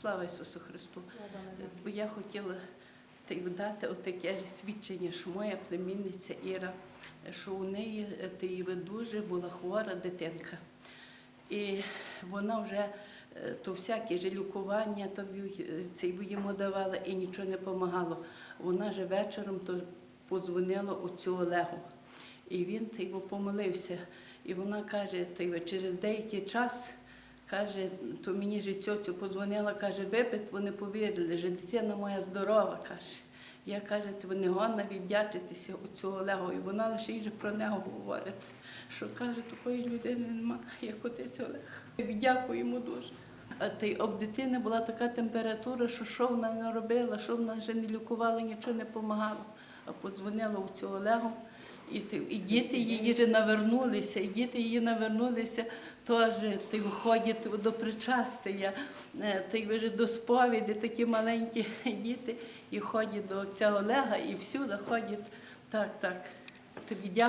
Слава Ісусу Христу! Бо я хотіла дати отаке свідчення, що моя племінниця Іра, що у неї е, й дуже була хвора дитинка. І вона вже е, то всяке ж лікування й- це йому давала і нічого не допомагало. Вона же вечором то позвонила оцю Олегу. І він та помолився. І вона каже, й через деякий час каже, то мені ж цьоцю позвонила, каже, випит, вони повірили, що дитина моя здорова, каже. Я каже, ти не гонна віддячитися у цього Олегу. І вона лише їй про нього говорить, що каже, такої людини немає, як отець Олег. Дякую йому дуже. А ти а в дитини була така температура, що що вона не робила, що вона вже не лікувала, нічого не допомагало. А позвонила у цього Олегу, і, і діти її вже навернулися, і діти її навернулися теж ти входять до причастя, е, ти вже до сповіді, такі маленькі діти, і ходять до цього Олега, і всюди ходять. Так, так. Тобі дякую.